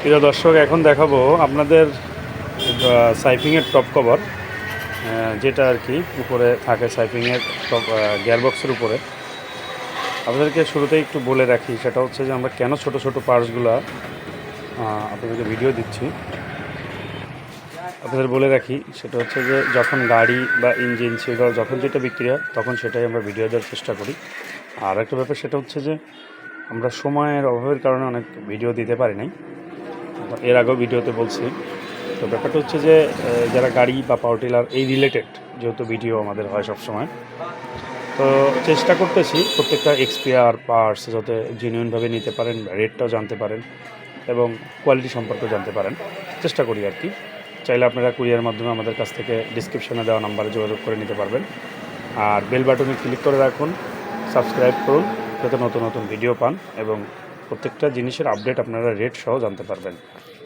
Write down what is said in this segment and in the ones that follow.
প্রিয় দর্শক, এখন দেখাবো আপনাদের সাইফিংয়ের টপ কভার যেটা আর কি উপরে থাকে সাইফিংয়ের টপ গিয়ারবক্সের উপরে। আপনাদেরকে শুরুতেই একটু বলে রাখি, সেটা হচ্ছে যে আমরা কেন ছোট ছোট পার্টসগুলো আপনাদেরকে ভিডিও দিচ্ছি। আপনাদের বলে রাখি, সেটা হচ্ছে যে যখন গাড়ি বা ইঞ্জিন সেগুলো যখন যেটা বিক্রি হয়, তখন সেটাই আমরা ভিডিও দেওয়ার চেষ্টা করি। আর একটা ব্যাপার, সেটা হচ্ছে যে আমরা সময়ের অভাবের কারণে অনেক ভিডিও দিতে পারি নাই। এর আগেও ভিডিওতে বলছি। তো ব্যাপারটা হচ্ছে যে যারা গাড়ি বা পাওয়ার টিলার এই রিলেটেড যেহেতু ভিডিও আমাদের হয় সবসময়, তো চেষ্টা করতেছি প্রত্যেকটা এক্সপিয়ার পার্টস যাতে জেনুইনভাবে নিতে পারেন রেটটাও জানতে পারেন এবং কোয়ালিটি সম্পর্কেও জানতে পারেন। চেষ্টা করি আর কি। চাইলে আপনারা কুরিয়ার মাধ্যমে আমাদের কাছ থেকে ডিসক্রিপশনে দেওয়া নাম্বারে যোগাযোগ করে নিতে পারবেন। আর বেল বাটনে ক্লিক করে রাখুন সাবস্ক্রাইব করুন, যাতে নতুন নতুন ভিডিও পান এবং প্রত্যেকটা জিনিসের আপডেট আপনারা রেট সহ জানতে পারবেন।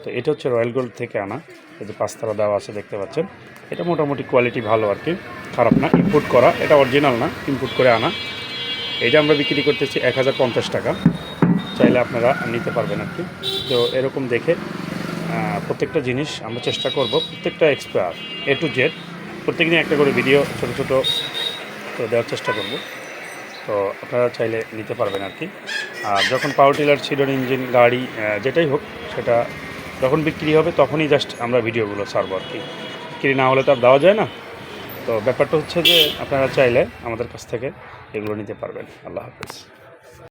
তো এটা হচ্ছে রয়্যাল গোল্ড থেকে আনা। এই যে পাঁচতারা দেওয়া আছে, দেখতে পাচ্ছেন। এটা মোটামুটি কোয়ালিটি ভালো আর কি। খারাপ না ইম্পোর্ট করা। এটা অরিজিনাল না ইম্পোর্ট করে আনা। এটা আমরা বিক্রি করতেছি এক হাজার পঞ্চাশ টাকা। চাইলে আপনারা নিতে পারবেন আর কি। তো এরকম দেখে প্রত্যেকটা জিনিস আমরা চেষ্টা করব। প্রত্যেকটা এক্সপায়ার এ টু জেড প্রত্যেক প্রত্যেকদিন একটা করে ভিডিও ছোটো ছোটো তো দেওয়ার চেষ্টা করব। তো আপনারা চাইলে নিতে পারবেন আর কি। আর যখন পাওয়ার টিলার সিডন ইঞ্জিন গাড়ি যেটাই হোক, সেটা যখন বিক্রি হবে, তখনই জাস্ট আমরা ভিডিওগুলো ছাড়বো আর কি। বিক্রি না হলে তো আর দেওয়া যায় না। তো ব্যাপারটা হচ্ছে যে, আপনারা চাইলে আমাদের কাছ থেকে এগুলো নিতে পারবেন। আল্লাহ হাফেজ।